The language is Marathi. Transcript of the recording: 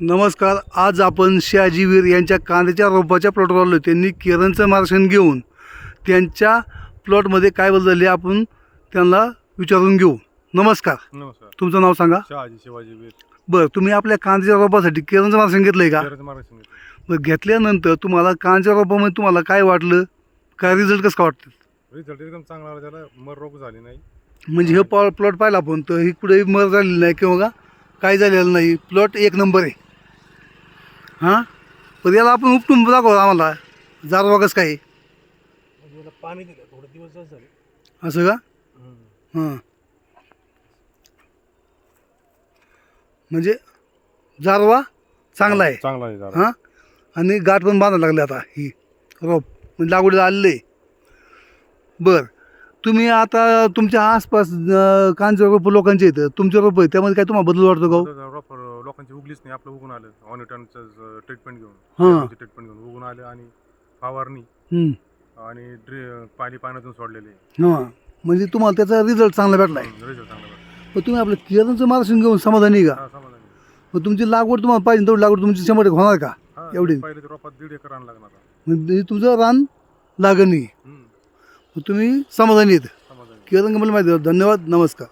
नमस्कार आज आपण शहाजीवीर यांच्या कांद्याच्या रोपाच्या प्लॉटवर आलो त्यांनी केरनचं मार्गदर्शन घेऊन त्यांच्या प्लॉटमध्ये काय बदल झाले आपण त्यांना विचारून घेऊ. नमस्कार. नमस्कार. तुमचं नाव सांगा. शहाजी शिवाजी वीर. बरं तुम्ही आपल्या कांद्याच्या रोपासाठी केरनचं मार्गदर्शन घेतलं आहे का? शहराचं मार्गदर्शन घेतलं. बरं घेतल्यानंतर तुम्हाला कांद्याच्या रोपामध्ये तुम्हाला काय वाटलं? काय रिझल्ट कसं वाटतं? रिझल्ट एकदम चांगला आला. त्याला मर रोग झाली नाही. म्हणजे हे पॉ प्लॉट पाहिला आपण तर ही कुठेही मर झालेली नाही किंवा काय झालेलं नाही. प्लॉट एक नंबर आहे. हां? पण याला आपण उपटून दाखव आम्हाला. जारवा कसं काय आहे? पाणी दिलं थोडे दिवस झाले. असं का? हां. म्हणजे जारवा चांगला आहे. चांगला आहे जरा. हां? आणि गाठ पण बांधायला लागले आता ही. रोप. म्हणजे लागवडीला आलेलं आहे. बरं. तुम्ही आता तुमच्या आसपास कांचे रोप लोकांचे आहेत. तुमचे रोप आहे त्यामध्ये काय तुम्हाला बदल वाटतो हो? रोप लोकांची उगलीच नाही आपलं उगून आलं ऑनिटनचं ट्रीटमेंट घेऊन हां ट्रीटमेंट घेऊन उगून आले आणि फवारणी हं. आणि ड्रि पाणी पाण्यातून सोडलेले हां म्हणजे तुम्हाला त्याचा रिझल्ट चांगला भेटला आहे रिझल्ट चांगला भेटला. मग तुम्ही आपलं केरळचं मार्गदर्शन घेऊन समाधानी आहे का हा, समाधानी आहे. मग तुमची लागवड तुम्हाला पाहिजे तेवढी लागवड तुमची शंभर टक्के होणार का हा, एवढी? पहिले तर रोपात दीड एकर आणला लागणार आता. म्हणजे तुमचं रान लागणी हम्म, मग तुम्ही समाधानी आहेत समाधानी आहे. केरळ मला माहिती. धन्यवाद नमस्कार